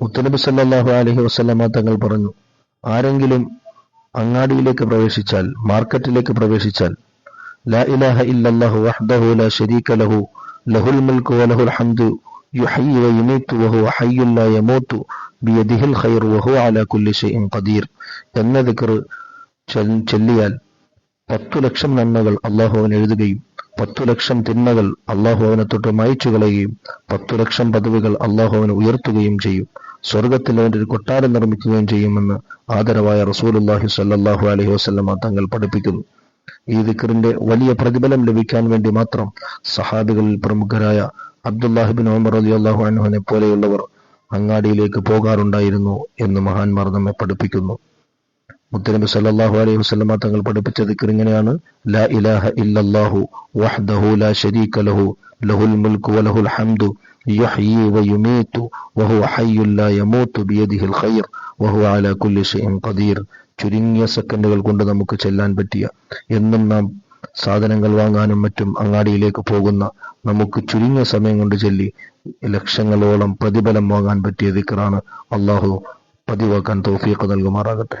മുത്തനബി സല്ലാഹു അലഹി വസല്ലമ തങ്ങൾ പറഞ്ഞു ആരെങ്കിലും അങ്ങാടിയിലേക്ക് പ്രവേശിച്ചാൽ മാർക്കറ്റിലേക്ക് പ്രവേശിച്ചാൽ ലാ ഇലാഹ ഇല്ലല്ലാഹു വഹ്ദഹു ലാ ശരീക ലഹു ലഹുൽ മുൽക്കു വലഹുൽ ഹംദു യുഹയ്യി വയുമീത്തു വഹു ഹയ്യുൽ ലാ യമൂത്തു ബിയദിഹിൽ ഖൈർ വഹു അലാ കുല്ലി ഷൈഇൻ ഖദീർ. എന്ന ദിക്ർ ചൊല്ലിയാൽ പത്തു ലക്ഷം നന്മകൾ അള്ളാഹുവിന് എഴുതുകയും പത്തു ലക്ഷം തിന്മകൾ അള്ളാഹു അവനെ തൊട്ട് മായച്ചു കളയുകയും പത്തു ലക്ഷം പദവികൾ അള്ളാഹു അവനെ ഉയർത്തുകയും ചെയ്യും. സ്വർഗത്തിൽ അവന്റെ ഒരു കൊട്ടാരം നിർമ്മിക്കുകയും ചെയ്യുമെന്ന് ആദരവായ റസൂലുല്ലാഹി സല്ലാഹു അലഹി വസ്ലമ തങ്ങൾ പഠിപ്പിക്കുന്നു. ഈ ദിക്കറിന്റെ വലിയ പ്രതിഫലം ലഭിക്കാൻ വേണ്ടി മാത്രം സഹാബികളിൽ പ്രമുഖരായ അബ്ദുല്ലാഹിബിൻ ഉമർ റളിയല്ലാഹു അനുഹനെ പോലെയുള്ളവർ അങ്ങാടിയിലേക്ക് പോകാറുണ്ടായിരുന്നു എന്ന് മഹാന്മാർ നമ്മെ പഠിപ്പിക്കുന്നു. മുത്തനബി സല്ലല്ലാഹു അലൈഹി വസല്ലമ തങ്ങൾ പഠിപ്പിച്ച ഇങ്ങനെയാണ്. ലാ ഇലാഹ ഇല്ലല്ലാഹു വഹ്ദഹു ലാ ശരീക ലഹു. ലഹുൽ വലഹുൽ ഹംദു. വയുമീതു അലാ കുല്ലി ഖദീർ. ചുരുങ്ങിയ സെക്കൻഡുകൾ കൊണ്ട് നമുക്ക് ചെല്ലാൻ പറ്റിയ എന്നും നാം സാധനങ്ങൾ വാങ്ങാനും മറ്റും അങ്ങാടിയിലേക്ക് പോകുന്ന നമുക്ക് ചുരുങ്ങിയ സമയം കൊണ്ട് ചെല്ലി ലക്ഷങ്ങളോളം പ്രതിഫലം വാങ്ങാൻ പറ്റിയ ദിക്കറാണ് അള്ളാഹു പതിവാക്കാൻ തോഫിയൊക്കെ നൽകുമാറാകട്ടെ.